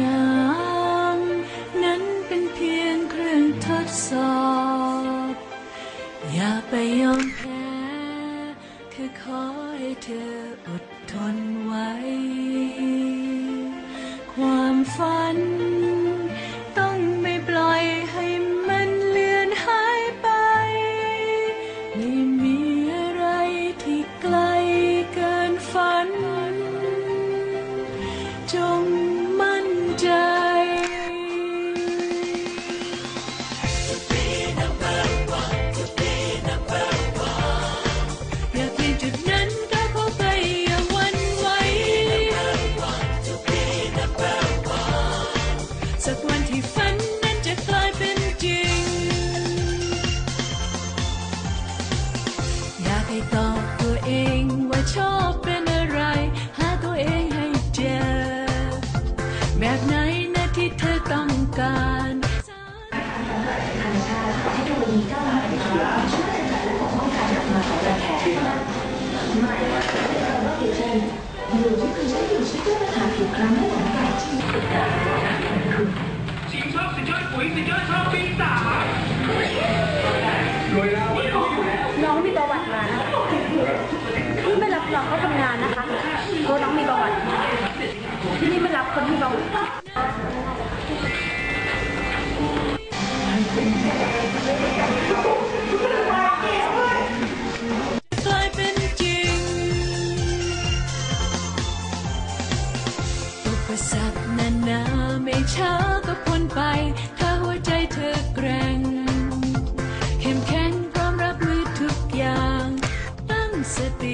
น้ำนั้นเป็นเพียงเครื่องทดสอบ อย่าไปยอมแพ้แค่ขอให้เธออดทนไว้ ความฝัน ต้องไม่ปล่อยให้มันเลือนหายไป ไม่มีอะไรที่ไกลเกินฝัน จง ไหนนะที่เธอต้องการสินชอบสินชอบปุ๋ยสินชอบชอบปีศาจรวยแล้วรวยอยู่แล้วน้องมีประวัติมานะคะที่ไม่รับน้องเขาทำงานนะคะเพราะน้องมีประวัติ ที่นี่ไม่รับคนที่ประวัติกลายเป็นจริงอุปสรรคนานาไม่ช้าก็พ้นไป ถ้าหัวใจเธอแกร่งเข้มแข็งพร้อมรับมือทุกอย่าง ตั้งสติ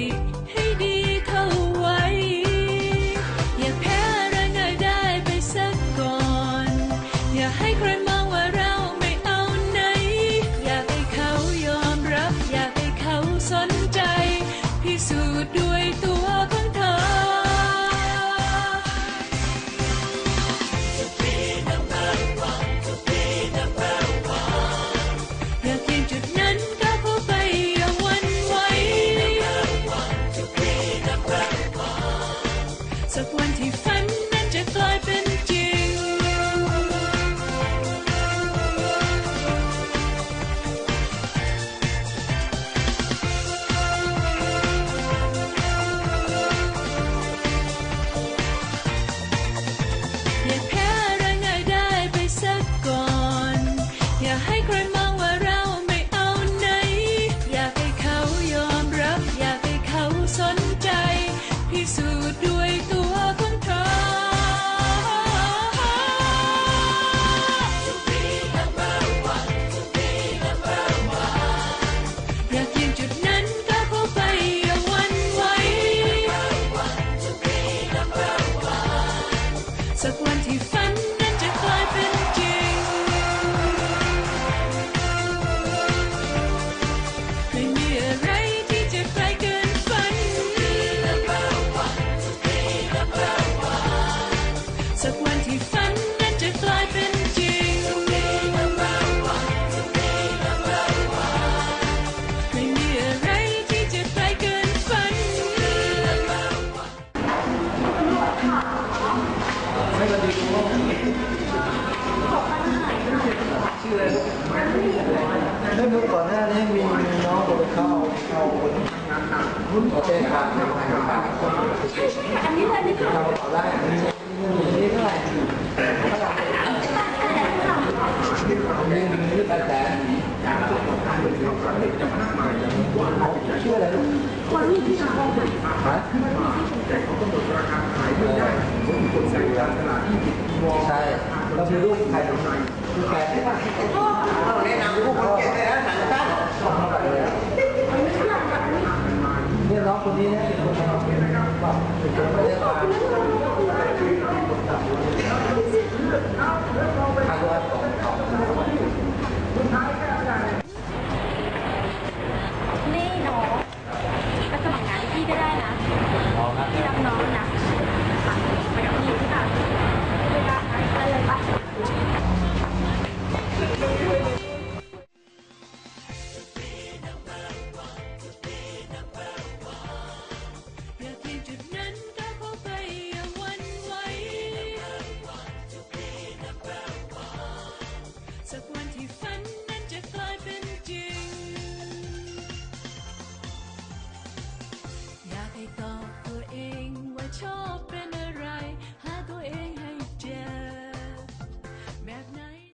It's a โอเคครับอันนี้เลยนี่ค่ะเราได้นี่เท่าไหร่นี่แปดนชื่ออะไรลูกคนที่ที่ทะแต่เขากำหนดราคาขายไม่ได้ผมคนใส่ตลาดที่ผิดใช่เรามีรูปใครรูปใครพ่อเราแนะนำรูปคนเก่งเลยนะหนังสั้ น้องคนนี้นะเป็นคนที่มีความเป็นธรรมะ